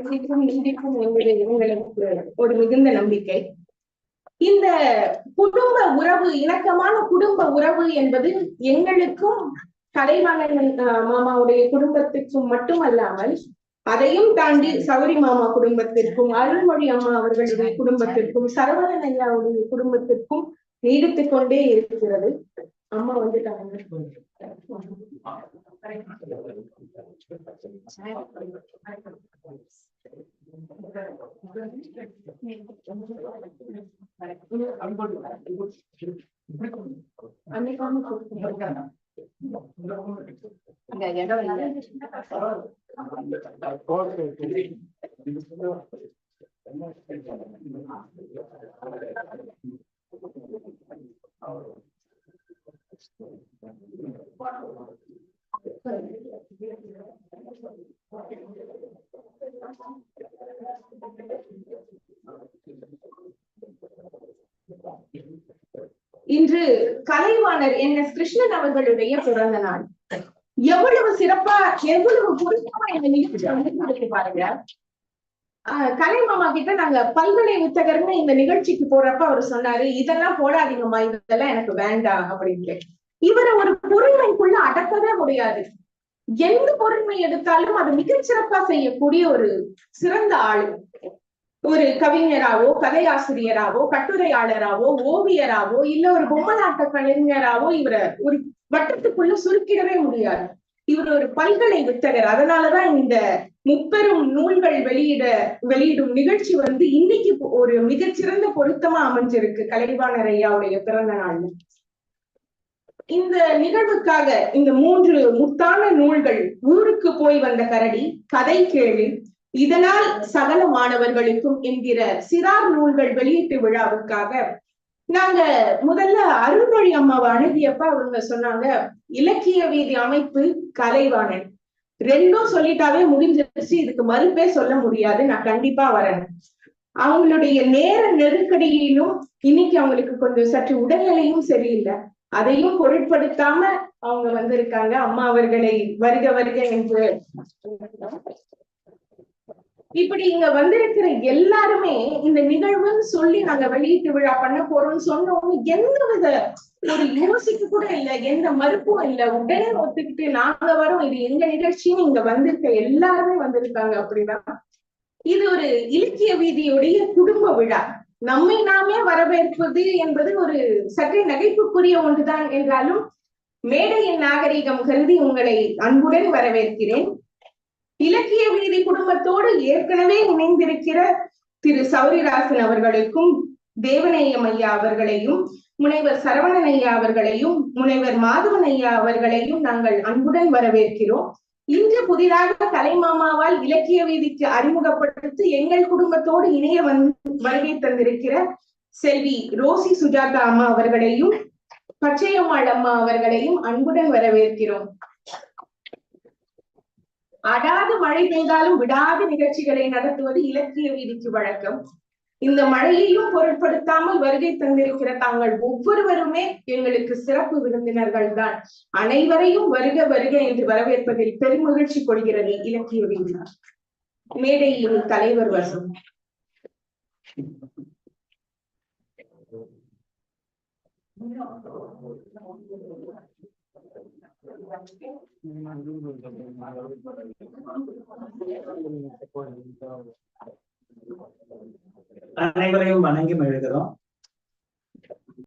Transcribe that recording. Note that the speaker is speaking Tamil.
சந்திக்கும் நீடிக்கும் என்பது எங்களுக்கு ஒரு மிகுந்த நம்பிக்கை. இந்த குடும்ப உறவு இணக்கமான குடும்ப உறவு என்பது எங்களுக்கும் கலைவாணன் மாமாவுடைய குடும்பத்திற்கும் மட்டுமல்லாமல் அதையும் தாண்டி சௌரி மாமா குடும்பத்திற்கும் அருள்மொழி அம்மா அவர்களுடைய குடும்பத்திற்கும் சரவணன் ஐயாவுடைய குடும்பத்திற்கும் நீடித்து கொண்டே இருக்கிறது. அம்மா வந்துட்டாங்க. அன்னைக்கான கொடுத்தேன். இந்த இடம் இல்லை. இன்று கலைவாணர் என் எஸ் கிருஷ்ணன் அவர்களுடைய பிறந்த நாள். எவ்வளவு சிறப்பா எவ்வளவு பொருத்தமா இந்த நிகழ்ச்சி வந்து பாருங்க. கலை மாமா கிட்ட நாங்க பல்கலை வித்தகர்னு இந்த நிகழ்ச்சிக்கு போறப்ப அவர் சொன்னாரு இதெல்லாம் போடாதீங்கம்மா இதெல்லாம் எனக்கு வேண்டாம் அப்படின்ட்டு. இவரை ஒரு பொறுமைக்குள்ள அடக்கவே முடியாது. எந்த பொறுமை எடுத்தாலும் அது மிகச்சிறப்பா செய்யக்கூடிய ஒரு சிறந்த ஆளு. ஒரு கவிஞராவோ கதையாசிரியராவோ கட்டுரையாளராவோ ஓவியராவோ இல்ல ஒரு பொம்மலாட்ட கலைஞராவோ இவரை ஒரு வட்டத்துக்குள்ள சுருக்கிடவே முடியாது. இவர் ஒரு பல்கலை வித்தகர். அதனாலதான் இந்த முப்பெரும் நூல்கள் வெளியிட வெளியிடும் நிகழ்ச்சி வந்து இன்னைக்கு ஒரு மிகச்சிறந்த பொருத்தமா அமைஞ்சிருக்கு கலைவாணர் ஐயாவுடைய பிறந்த நாள் இந்த நிகழ்வுக்காக இந்த மூன்று முத்தான நூல்கள் ஊருக்கு போய் வந்த கரடி கதை கேளு இதனால் சகல மாணவர்களுக்கும் என்கிற சிறார் நூல்கள் வெளியீட்டு விழாவுக்காக நாங்க முதல்ல அருள்மொழி அம்மாவை அணுகியப்ப அவங்க சொன்னாங்க இலக்கிய வீதி அமைப்பு கலைவாணன். ரெண்டும் சொல்லிட்டாவே முடிஞ்சிருச்சு இதுக்கு மறுப்பே சொல்ல முடியாது நான் கண்டிப்பா வரேன். அவங்களுடைய நேர நெருக்கடியிலும் இன்னைக்கு அவங்களுக்கு கொஞ்சம் சற்று உடல்நிலையும் சரியில்லை. அதையும் பொருட்படுத்தாம அவங்க வந்திருக்காங்க அம்மா அவர்களை வருக வருக என்று. இப்படி இங்க வந்திருக்கிற எல்லாருமே இந்த நிகழ்வுன்னு சொல்லி நாங்க வெளியீட்டு விழா பண்ண போறோம்னு சொன்னோம் எந்த வித ஒரு யோசிக்க கூட இல்ல எந்த மறுப்பும் இல்ல. உடனே ஒத்துக்கிட்டு நாங்க வரோம். இது எங்க நிகழ்ச்சின்னு இங்க வந்திருக்க எல்லாருமே வந்திருக்காங்க அப்படின்னா இது ஒரு இலக்கிய வீதியுடைய குடும்ப விழா. நம்மை நாமே வரவேற்பது என்பது ஒரு சற்றே நகைப்புக்குரிய ஒன்றுதான். என்றாலும் மேடையின் நாகரிகம் கருதி உங்களை அன்புடன் வரவேற்கிறேன். இலக்கிய வீதி குடும்பத்தோடு ஏற்கனவே இணைந்திருக்கிற திரு சௌரிராசன் அவர்களுக்கும் தேவநேயம் ஐயா அவர்களையும் முனைவர் சரவணன் ஐயா அவர்களையும் முனைவர் மாதவன் ஐயா அவர்களையும் நாங்கள் அன்புடன் வரவேற்கிறோம். இன்று புதிதாக தலைமாமாவால் இலக்கிய வீதிக்கு அறிமுகப்படுத்தி எங்கள் குடும்பத்தோடு இணைய வந் வருகை தந்திருக்கிற செல்வி ரோசி சுஜாதா அம்மா அவர்களையும் பச்சையம்மாள் அம்மா அவர்களையும் அன்புடன் வரவேற்கிறோம். அடாது மழை பெய்தாலும் விடாத நிகழ்ச்சிகளை நடத்துவது இலக்கிய வீதிக்கு வழக்கம். இந்த மழையையும் பொருட்படுத்தாமல் வருகை தந்திருக்கிற தாங்கள் ஒவ்வொருவருமே எங்களுக்கு சிறப்பு விருந்தினர்கள் தான் அனைவரையும் வருக வருக என்று வரவேற்பதில் பெருமகிழ்ச்சி கொள்கிறது இலக்கிய வீதி மேடையின் தலைவர் வசம். அனைவரையும் வணங்கி மகிழ்கிறோம்.